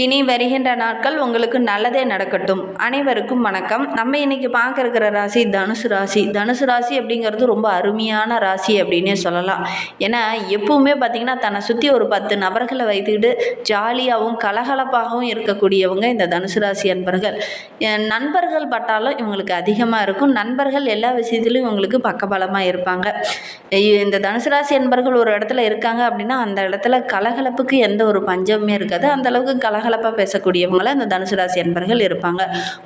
இனி வருகின்ற நாட்கள் உங்களுக்கு நல்லதே நடக்கட்டும். அனைவருக்கும் வணக்கம். நம்ம இன்னைக்கு பார்க்க இருக்கிற ராசி தனுசு ராசி. தனுசு ராசி அப்படிங்கிறது ரொம்ப அருமையான ராசி அப்படின்னே சொல்லலாம். ஏன்னா எப்பவுமே பார்த்திங்கன்னா தன்னை சுற்றி ஒரு பத்து நபர்களை வைத்துக்கிட்டு ஜாலியாகவும் கலகலப்பாகவும் இருக்கக்கூடியவங்க இந்த தனுசு ராசி அன்பர்கள். நண்பர்கள் பட்டாலும் இவங்களுக்கு அதிகமாக இருக்கும். நண்பர்கள் எல்லா விஷயத்துலையும் இவங்களுக்கு பக்கபலமாக இருப்பாங்க. இந்த தனுசு ராசி அன்பர்கள் ஒரு இடத்துல இருக்காங்க அப்படின்னா அந்த இடத்துல கலகலப்புக்கு எந்த ஒரு பஞ்சமுமே இருக்காது. அந்த அளவுக்கு கலகலப்பாக பேசக்கூடியவங்கள இந்த தனுசு ராசி அன்பர்கள் இருப்பாங்க.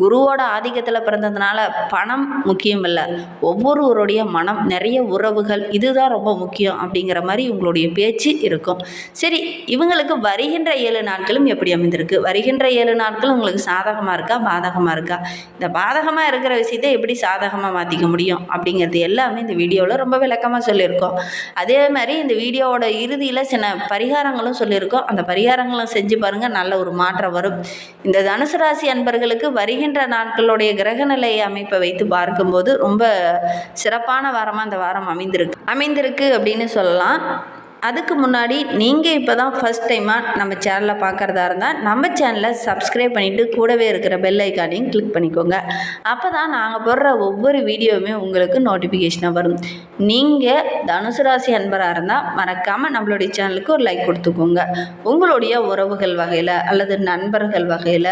குருவோட ஆதிக்கத்தில் பிறந்ததுனால பணம் முக்கியம் இல்லை. ஒவ்வொருவருடைய மனம் நிறைய உறவுகள் இதுதான் ரொம்ப முக்கியம் அப்படிங்கிற மாதிரி இவங்களுடைய பேச்சு இருக்கும். சரி இவங்களுக்கு வருகின்ற ஏழு நாட்களும் எப்படி அமைந்திருக்கு? வருகின்ற ஏழு நாட்கள் உங்களுக்கு சாதகமாக இருக்கா? பாதகமாக இருக்கா? இந்த பாதகமாக இருக்கிற விஷயத்தை எப்படி சாதகமாக மாற்றிக்க முடியும் அப்படிங்கிறது எல்லாமே இந்த வீடியோவில் ரொம்ப விளக்கமாக சொல்லியிருக்கோம். அதே மாதிரி இந்த வீடியோவோட இறுதியில் சில பரிகாரங்களும் சொல்லியிருக்கோம். அந்த பரிகாரங்களும் செஞ்சு பாருங்கள் நல்ல ஒரு மாற்றம் வரும். இந்த தனுசு ராசி அன்பர்களுக்கு வருகின்ற நாட்களுடைய கிரகநிலை அமைப்பை வைத்து பார்க்கும்போது ரொம்ப சிறப்பான வாரமாக இந்த வாரம் அமைந்திருக்கு. அமைந்திருக்கு அப்படின்னு சொல்லலாம். அதுக்கு முன்னாடி நீங்கள் இப்போ தான் ஃபஸ்ட் டைமாக நம்ம சேனலை பார்க்குறதா இருந்தால் நம்ம சேனலை சப்ஸ்கிரைப் பண்ணிவிட்டு கூடவே இருக்கிற பெல் ஐக்கானையும் கிளிக் பண்ணிக்கோங்க. அப்போ தான் நாங்கள் போடுற ஒவ்வொரு வீடியோவுமே உங்களுக்கு நோட்டிஃபிகேஷனாக வரும். நீங்கள் தனுசு ராசி அன்பராக இருந்தால் மறக்காமல் நம்மளுடைய சேனலுக்கு ஒரு லைக் கொடுத்துக்கோங்க. உங்களுடைய உறவுகள் வகையில் அல்லது நண்பர்கள் வகையில்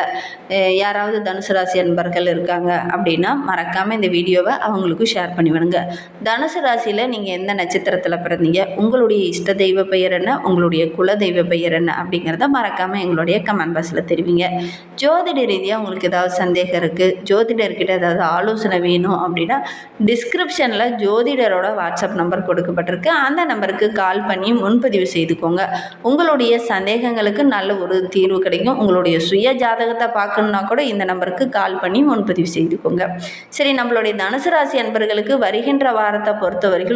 யாராவது தனுசு ராசி அன்பர்கள் இருக்காங்க அப்படின்னா மறக்காமல் இந்த வீடியோவை அவங்களுக்கு ஷேர் பண்ணி விடுங்க. தனுசு ராசியில் நீங்கள் எந்த நட்சத்திரத்தில் பிறந்தீங்க உங்களுடைய இஷ்ட தெய்வ பெயர் என்ன? உங்களுடைய குல தெய்வ பெயர் என்ன? அப்படிங்கிறத மறக்காமல் எங்களுடைய கமெண்ட் பாக்ஸில் தெரிவிங்க. ஜோதிட ரீதியாக உங்களுக்கு ஏதாவது சந்தேகம் இருக்குது ஜோதிடர்கிட்ட ஏதாவது ஆலோசனை வேணும் அப்படின்னா டிஸ்கிரிப்ஷனில் ஜோதிடரோட வாட்ஸ்அப் நம்பர் கொடுக்கப்பட்டிருக்கு. அந்த நம்பருக்கு கால் பண்ணி முன்பதிவு செய்துக்கோங்க. உங்களுடைய சந்தேகங்களுக்கு நல்ல ஒரு தீர்வு கிடைக்கும். உங்களுடைய சுய ஜாதகத்தை பார்க்கணுன்னா கூட இந்த நம்பருக்கு கால் பண்ணி முன்பதிவு செய்துக்கோங்க. சரி நம்மளுடைய தனுசு ராசி அன்பர்களுக்கு வருகின்ற வாரத்தை பொறுத்த வரைக்கும்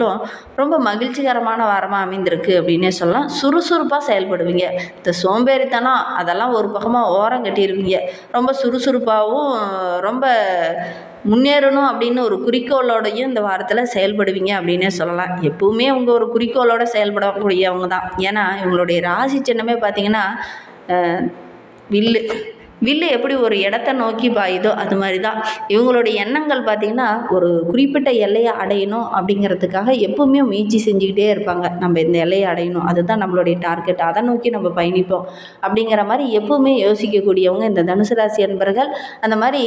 ரொம்ப மகிழ்ச்சிகரமான வாரமாக அமைந்திருக்கு. அப்படின்னே சொல்லலாம். சுறுசுறுப்பாக செயல்படுவீங்க. இந்த சோம்பேறித்தனம் அதெல்லாம் ஒரு பக்கமாக ஓரம் கட்டிடுவீங்க ரொம்ப சுறுசுறுப்பாகவும் ரொம்ப முன்னேறணும் அப்படின்னு ஒரு குறிக்கோளோடையும் இந்த வாரத்தில் செயல்படுவீங்க அப்படின்னே சொல்லலாம். எப்பவுமே அவங்க ஒரு குறிக்கோளோட செயல்படக்கூடியவங்க தான். ஏன்னா இவங்களுடைய ராசி சின்னமே பார்த்தீங்கன்னா வில்லு. வில்லு எப்படி ஒரு இடத்த நோக்கி பாயுதோ அது மாதிரி தான் இவங்களுடைய எண்ணங்கள் பார்த்திங்கன்னா ஒரு குறிப்பிட்ட எல்லையை அடையணும் அப்படிங்கிறதுக்காக எப்பவுமே முயற்சி செஞ்சுக்கிட்டே இருப்பாங்க. நம்ம இந்த எல்லையை அடையணும். அதுதான் நம்மளுடைய டார்கெட் அதை நோக்கி நம்ம பயணிப்போம். அப்படிங்கிற மாதிரி எப்பவுமே யோசிக்கக்கூடியவங்க இந்த தனுசு ராசி என்பர்கள் அந்த மாதிரி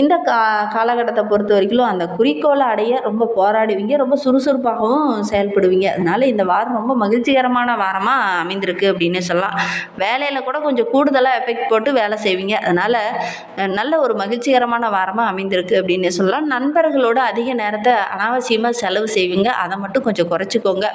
இந்த கா காலகட்டத்தை பொறுத்த வரைக்கும் அந்த குறிக்கோளை அடைய ரொம்ப போராடுவீங்க. ரொம்ப சுறுசுறுப்பாகவும் செயல்படுவீங்க. அதனால இந்த வாரம் ரொம்ப மகிழ்ச்சிகரமான வாரமாக அமைந்திருக்கு அப்படின்னு சொல்லலாம். வேலையில் கூட கொஞ்சம் கூடுதலாக எஃபெக்ட் போட்டு வேலை செய்வீங்க. அதனால் நல்ல ஒரு மகிழ்ச்சிகரமான வாரமாக அமைந்திருக்கு அப்படின்னு சொல்லலாம். நண்பர்களோட அதிக நேரத்தை அனாவசியமாக செலவு செய்வீங்க. அதை மட்டும் கொஞ்சம் குறைச்சிக்கோங்க.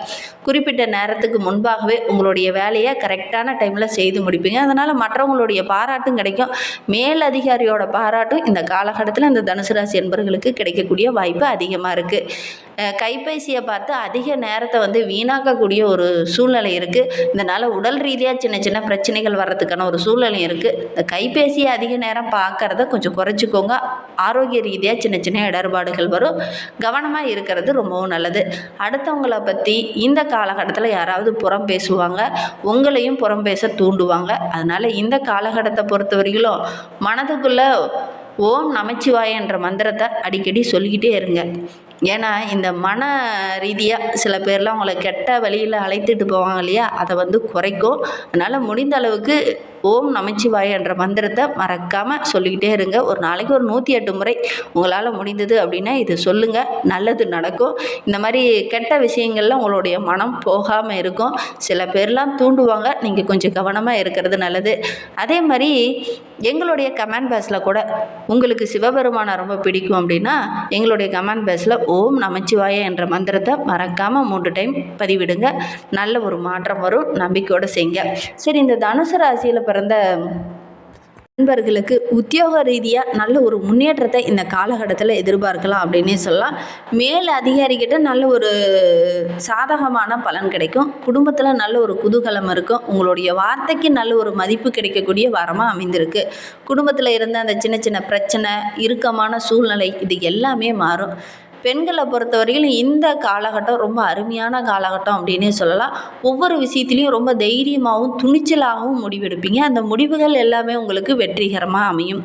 குறிப்பிட்ட நேரத்துக்கு முன்பாகவே உங்களுடைய வேலையை கரெக்டான டைமில் செய்து முடிப்பீங்க. அதனால் மற்றவங்களுடைய பாராட்டும் கிடைக்கும். மேல் அதிகாரியோட பாராட்டும் இந்த காலகட்டத்தில் இந்த தனுசு ராசி என்பவர்களுக்கு கிடைக்கக்கூடிய வாய்ப்பு அதிகமாக இருக்குது கைபேசியை பார்த்து அதிக நேரத்தை வந்து வீணாக்கக்கூடிய ஒரு சூழ்நிலை இருக்குது இதனால் உடல் ரீதியாக சின்ன சின்ன பிரச்சனைகள் வர்றதுக்கான ஒரு சூழ்நிலை இருக்குது இந்த தொலைபேசியை அதிக நேரம் பார்க்கறத கொஞ்சம் குறைச்சிக்கோங்க. ஆரோக்கிய ரீதியாக சின்ன சின்ன இடர்பாடுகள் வரும். கவனமாக இருக்கிறது ரொம்பவும் நல்லது. அடுத்தவங்கள பற்றி இந்த காலகட்டத்தில் யாராவது புறம் பேசுவாங்க. உங்களையும் புறம் பேச தூண்டுவாங்க. அதனால் இந்த காலகட்டத்தை பொறுத்த வரையிலும் மனதுக்குள்ளே ஓம் நமச்சிவாயன்ற மந்திரத்தை அடிக்கடி சொல்லிக்கிட்டே இருங்க. ஏன்னா இந்த மன ரீதியாக சில பேர்லாம் அவங்கள கெட்ட வழியில் அழைத்துட்டு போவாங்க இல்லையா? அதை வந்து குறைக்கும். அதனால் முடிந்த அளவுக்கு ஓம் நமச்சிவாய என்ற மந்திரத்தை மறக்காமல் சொல்லிக்கிட்டே இருங்க. ஒரு நாளைக்கு ஒரு நூற்றி எட்டு முறை உங்களால் முடிந்தது அப்படின்னா இது சொல்லுங்கள் நல்லது நடக்கும். இந்த மாதிரி கெட்ட விஷயங்கள்ல உங்களுடைய மனம் போகாமல் இருக்கும். சில பேர்லாம் தூண்டுவாங்க. நீங்கள் கொஞ்சம் கவனமாக இருக்கிறது நல்லது. அதே மாதிரி எங்களுடைய கமெண்ட் பாக்ஸில் கூட உங்களுக்கு சிவபெருமானை ரொம்ப பிடிக்கும் அப்படின்னா எங்களுடைய கமெண்ட் பாக்ஸில் ஓம் நமச்சிவாய என்ற மந்திரத்தை மறக்காமல் மூன்று டைம் பதிவிடுங்க. நல்ல ஒரு மாற்றம் வரும். நம்பிக்கையோடு செய்யுங்க. சரி இந்த தனுசு ராசியில் பிறந்த நண்பர்களுக்கு உத்தியோக ரீதியாக நல்ல ஒரு முன்னேற்றத்தை இந்த காலகட்டத்தில் எதிர்பார்க்கலாம் அப்படின்னே சொல்லலாம். மேல் அதிகாரிக்கிட்ட நல்ல ஒரு சாதகமான பலன் கிடைக்கும். குடும்பத்தில் நல்ல ஒரு குதூகலம் இருக்கும். உங்களுடைய வார்த்தைக்கு நல்ல ஒரு மதிப்பு கிடைக்கக்கூடிய வாரமாக அமைந்திருக்கு. குடும்பத்தில் இருந்த அந்த சின்ன சின்ன பிரச்சனை இறுக்கமான சூழ்நிலை இது எல்லாமே மாறும். பெண்களை பொறுத்தவரையிலும் இந்த காலகட்டம் ரொம்ப அருமையான காலகட்டம் அப்படின்னே சொல்லலாம். ஒவ்வொரு விஷயத்துலையும் ரொம்ப தைரியமாகவும் துணிச்சலாகவும் முடிவெடுப்பீங்க. அந்த முடிவுகள் எல்லாமே உங்களுக்கு வெற்றிகரமாக அமையும்.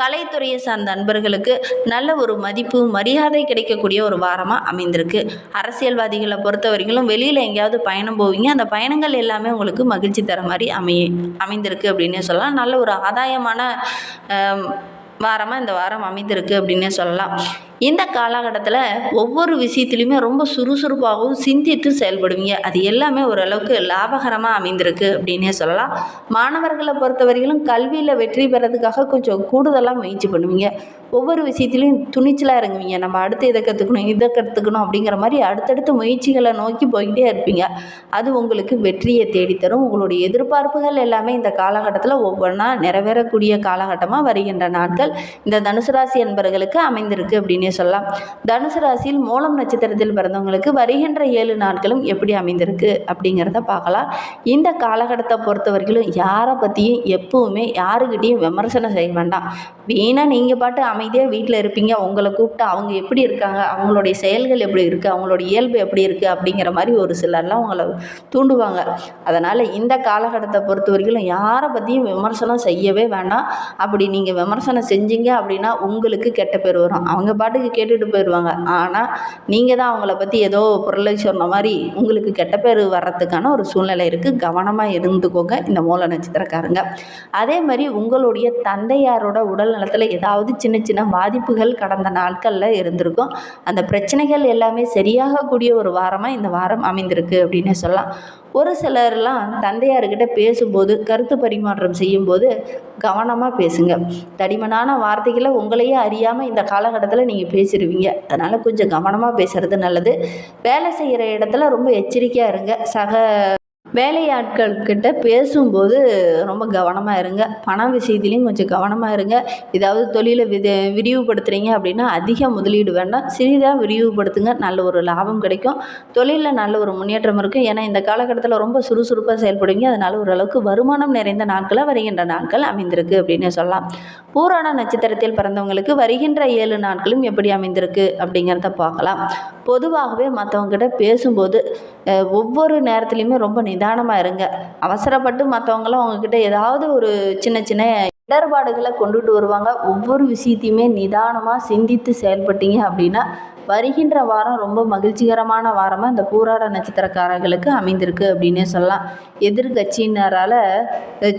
கலைத்துறையை சார்ந்த நண்பர்களுக்கு நல்ல ஒரு மதிப்பு மரியாதை கிடைக்கக்கூடிய ஒரு வாரமாக அமைந்திருக்கு. அரசியல்வாதிகளை பொறுத்த வரைக்கும் வெளியில் எங்கேயாவது பயணம் போவீங்க. அந்த பயணங்கள் எல்லாமே உங்களுக்கு மகிழ்ச்சி தர மாதிரி அமைய அமைந்திருக்கு அப்படின்னே சொல்லலாம். நல்ல ஒரு ஆதாயமான வாரமாக இந்த வாரம் அமைந்திருக்கு அப்படின்னே சொல்லலாம். இந்த காலகட்டத்தில் ஒவ்வொரு விஷயத்துலையுமே ரொம்ப சுறுசுறுப்பாகவும் சிந்தித்து செயல்படுவீங்க. அது எல்லாமே ஓரளவுக்கு லாபகரமாக அமைந்திருக்கு அப்படின்னே சொல்லலாம். மாணவர்களை பொறுத்த வரையிலும் கல்வியில் வெற்றி பெறதுக்காக கொஞ்சம் கூடுதலாக முயற்சி பண்ணுவீங்க. ஒவ்வொரு விஷயத்துலையும் துணிச்சலாக இறங்குவீங்க. நம்ம அடுத்து இதை கற்றுக்கணும் இதை கற்றுக்கணும் அப்படிங்கிற மாதிரி அடுத்தடுத்த முயற்சிகளை நோக்கி போய்கிட்டே இருப்பீங்க. அது உங்களுக்கு வெற்றியை தேடித்தரும். உங்களுடைய எதிர்பார்ப்புகள் எல்லாமே இந்த காலகட்டத்தில் ஒவ்வொன்றா நிறைவேறக்கூடிய காலகட்டமாக வருகின்ற நாட்கள். இந்த தனுசு ராசி என்பர்களுக்கு அமைந்திருக்கு அப்படின்னு சொல்லலாம். தனுசு ராசியில் மூலம் நட்சத்திரத்தில் பிறந்தவங்களுக்கு வருகின்ற ஏழு நாட்களும் எப்படி அமைந்திருக்கு அப்படிங்கிறத பார்க்கலாம். இந்த காலகட்டத்தை பொறுத்த வரைக்கும் யாரை பற்றியும் எப்பவுமே யாருக்கிட்டேயும் விமர்சனம் செய்ய வேண்டாம். வீணாக நீங்கள் பாட்டு அமைதியாக வீட்டில் இருப்பீங்க. உங்களை கூப்பிட்டு அவங்க எப்படி இருக்காங்க? அவங்களுடைய செயல்கள் எப்படி இருக்குது அவங்களோட இயல்பு எப்படி இருக்குது அப்படிங்கிற மாதிரி ஒரு சிலர்லாம் உங்களை தூண்டுவாங்க. அதனால் இந்த காலகட்டத்தை பொறுத்த வரைக்கும் யாரை பற்றியும் விமர்சனம் செய்யவே வேண்டாம் அப்படி நீங்கள் விமர்சனம் செஞ்சீங்க அப்படின்னா உங்களுக்கு கெட்ட பேர் வரும். அவங்க பாட்டுக்கு கேட்டுட்டு போயிடுவாங்க ஆனால் நீங்கள் தான் அவங்கள பற்றி ஏதோ பொருளை சொன்ன மாதிரி உங்களுக்கு கெட்ட பேர் வர்றதுக்கான ஒரு சூழ்நிலை இருக்குது கவனமாக இருந்துக்கோங்க இந்த மூல நட்சத்திரக்காரங்க. அதே மாதிரி உங்களுடைய தந்தையாரோட உடல் நலத்தில் ஏதாவது சின்ன சின்ன பாதிப்புகள் கடந்த நாட்களில் இருந்திருக்கும். அந்த பிரச்சனைகள் எல்லாமே சரியாகக்கூடிய ஒரு வாரமாக இந்த வாரம் அமைந்திருக்கு அப்படின்னு சொல்லலாம். ஒரு சிலர்லாம் தந்தையார்கிட்ட பேசும்போது கருத்து பரிமாற்றம் செய்யும்போது கவனமாக பேசுங்க. தடிமனான வார்த்தைகளை உங்களையே அறியாமல் இந்த காலகட்டத்தில் நீங்கள் பேசிடுவீங்க அதனால் கொஞ்சம் கவனமாக பேசுகிறது நல்லது. வேலை செய்கிற இடத்துல ரொம்ப எச்சரிக்கையாக இருங்க. சக வேலையாட்கள்கிட்ட பேசும்போது ரொம்ப கவனமாக இருங்க. பண விஷயத்துலையும் கொஞ்சம் கவனமாக இருங்க. ஏதாவது தொழிலை வித விரிவுபடுத்துகிறீங்க அப்படின்னா அதிக முதலீடு வேண்டாம். சிறிதாக விரிவுபடுத்துங்க. நல்ல ஒரு லாபம் கிடைக்கும். தொழிலில் நல்ல ஒரு முன்னேற்றம் இருக்கும். ஏன்னா இந்த காலகட்டத்தில் ரொம்ப சுறுசுறுப்பாக செயல்படுவீங்க. அதனால் ஓரளவுக்கு வருமானம் நிறைந்த நாட்களாக வருகின்ற நாட்கள் அமைந்திருக்கு அப்படின்னு சொல்லலாம். பூராட நட்சத்திரத்தில் பிறந்தவங்களுக்கு வருகின்ற ஏழு நாட்களும் எப்படி அமைந்திருக்கு அப்படிங்கிறத பார்க்கலாம். பொதுவாகவே மற்றவங்ககிட்ட பேசும்போது ஒவ்வொரு நேரத்துலையுமே ரொம்ப நிதானமாக இருங்க. அவசரப்பட்டு மற்றவங்களாம் உங்ககிட்ட ஏதாவது ஒரு சின்ன சின்ன இடர்பாடுகளை கொண்டுட்டு வருவாங்க. ஒவ்வொரு விஷயத்தையுமே நிதானமாக சிந்தித்து செயல்பட்டீங்க அப்படின்னா வருகின்ற வாரம் ரொம்ப மகிழ்ச்சிகரமான வாரமாக இந்த பூராட நட்சத்திரக்காரர்களுக்கு அமைந்திருக்கு அப்படின்னே சொல்லலாம். எதிர்கட்சியினரால்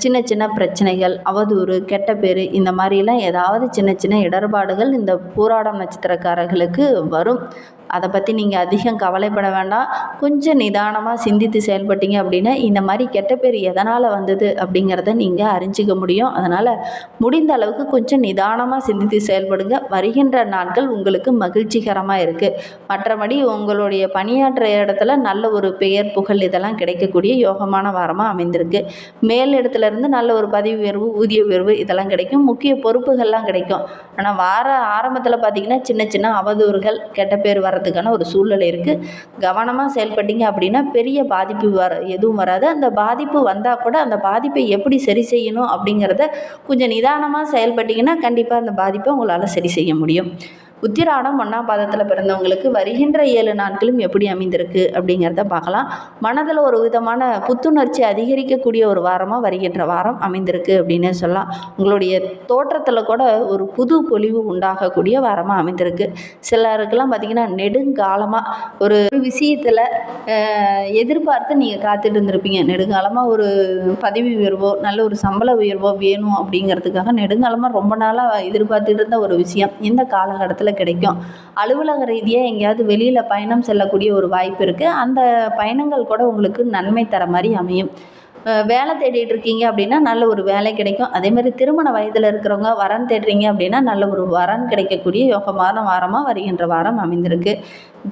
சின்ன சின்ன பிரச்சனைகள் அவதூறு கெட்ட பேர் இந்த மாதிரிலாம் ஏதாவது சின்ன சின்ன இடர்பாடுகள் இந்த பூராடம் நட்சத்திரக்காரர்களுக்கு வரும். அதை பற்றி நீங்கள் அதிகம் கவலைப்பட வேண்டாம். கொஞ்சம் நிதானமாக சிந்தித்து செயல்பட்டீங்க அப்படின்னா இந்த மாதிரி கெட்ட பேர் எதனால் வந்தது அப்படிங்கிறத நீங்கள் அறிஞ்சிக்க முடியும். அதனால் முடிந்த அளவுக்கு கொஞ்சம் நிதானமாக சிந்தித்து செயல்படுங்க. வருகின்ற நாட்கள் உங்களுக்கு மகிழ்ச்சிகரமாக இருக்குது மற்றபடி உங்களுடைய பணியாற்ற இடத்துல நல்ல ஒரு பெயர் புகழ் இதெல்லாம் கிடைக்கக்கூடிய யோகமான வாரமாக அமைந்திருக்கு. மேல் இடத்துலேருந்து நல்ல ஒரு பதவி உயர்வு ஊதிய உயர்வு இதெல்லாம் கிடைக்கும். முக்கிய பொறுப்புகள்லாம் கிடைக்கும். ஆனால் வார ஆரம்பத்தில் பார்த்தீங்கன்னா சின்ன சின்ன அவதூறுகள் கெட்ட பேர் வர்றதுக்கான ஒரு சூழ்நிலை இருக்குது கவனமாக செயல்பட்டீங்க அப்படின்னா பெரிய பாதிப்பு வர எதுவும் வராது. அந்த பாதிப்பு வந்தால் கூட அந்த பாதிப்பை எப்படி சரி செய்யணும் அப்படிங்கிறத கொஞ்சம் நிதானமாக செயல்பட்டிங்கன்னா கண்டிப்பாக அந்த பாதிப்பை உங்களால் சரி செய்ய முடியும். உத்திராடம் ஒன்றாம் பாதத்தில் பிறந்தவங்களுக்கு வருகின்ற ஏழு நாட்களும் எப்படி அமைந்திருக்கு அப்படிங்கிறத பார்க்கலாம். மனதில் ஒரு விதமான புத்துணர்ச்சி அதிகரிக்கக்கூடிய ஒரு வாரமாக வருகின்ற வாரம் அமைந்திருக்கு அப்படின்னு சொல்லலாம். உங்களுடைய தோற்றத்தில் கூட ஒரு புது பொலிவு உண்டாகக்கூடிய வாரமாக அமைந்திருக்கு. சிலருக்கெல்லாம் பார்த்திங்கன்னா நெடுங்காலமாக ஒரு விஷயத்தில் எதிர்பார்த்து நீங்கள் காத்துட்டு இருந்திருப்பீங்க. நெடுங்காலமாக ஒரு பதவி உயர்வோ நல்ல ஒரு சம்பள உயர்வோ வேணும் அப்படிங்கிறதுக்காக நெடுங்காலமாக ரொம்ப நாளாக எதிர்பார்த்துட்டு இருந்த ஒரு விஷயம். இந்த காலகட்டத்தில் கிடைக்கும். அலுவலக ரீதியாக எங்கேயாவது வெளியில் பயணம் செல்லக்கூடிய ஒரு வாய்ப்பு இருக்குது அந்த பயணங்கள் கூட உங்களுக்கு நன்மை தர மாதிரி அமையும். வேலை தேடிட்டு இருக்கீங்க அப்படின்னா நல்ல ஒரு வேலை கிடைக்கும். அதே மாதிரி திருமண வயதில் இருக்கிறவங்க வரன் தேடுறீங்க அப்படின்னா நல்ல ஒரு வரன் கிடைக்கக்கூடிய யோகமான வாரமாக வருகின்ற வாரம் அமைந்திருக்கு.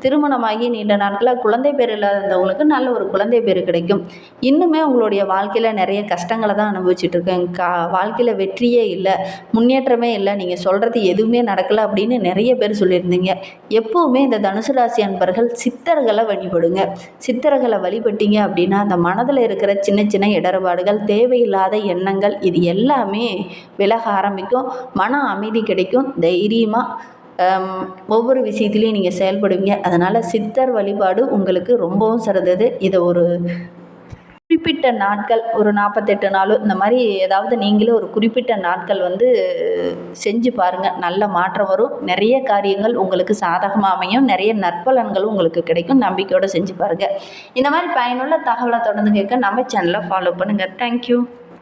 திருமணமாகி நீண்ட நாட்களில் குழந்தை பேர் இல்லாதவங்களுக்கு நல்ல ஒரு குழந்தை பேர் கிடைக்கும். இன்னுமே உங்களுடைய வாழ்க்கையில் நிறைய கஷ்டங்களை தான் அனுபவிச்சுட்டு இருக்கேன். கா வாழ்க்கையில் வெற்றியே இல்லை முன்னேற்றமே இல்லை நீங்கள் சொல்கிறது எதுவுமே நடக்கலை அப்படின்னு நிறைய பேர் சொல்லியிருந்தீங்க. எப்போவுமே இந்த தனுசு ராசி அன்பர்கள் சித்தர்களை வழிபடுங்க. சித்தர்களை வழிபட்டீங்க அப்படின்னா அந்த மனதில் இருக்கிற சின்ன சின்ன இடர்பாடுகள் தேவையில்லாத எண்ணங்கள் இது எல்லாமே விலக ஆரம்பிக்கும். மன அமைதி கிடைக்கும். தைரியமாக ஒவ்வொரு விஷயத்துலையும் நீங்கள் செயல்படுவீங்க. அதனால் சித்தர் வழிபாடு உங்களுக்கு ரொம்பவும் சிறந்தது. இதை ஒரு குறிப்பிட்ட நாட்கள் ஒரு நாற்பத்தெட்டு நாளோ இந்த மாதிரி ஏதாவது நீங்களே ஒரு குறிப்பிட்ட நாட்கள் வந்து செஞ்சு பாருங்கள் நல்ல மாற்றம் வரும். நிறைய காரியங்கள் உங்களுக்கு சாதகமாக அமையும். நிறைய நற்பலன்களும் உங்களுக்கு கிடைக்கும். நம்பிக்கையோடு செஞ்சு பாருங்கள் இந்த மாதிரி பயனுள்ள தகவலை தொடர்ந்து கேட்க நம்ம சேனலை ஃபாலோ பண்ணுங்கள் தேங்க்யூ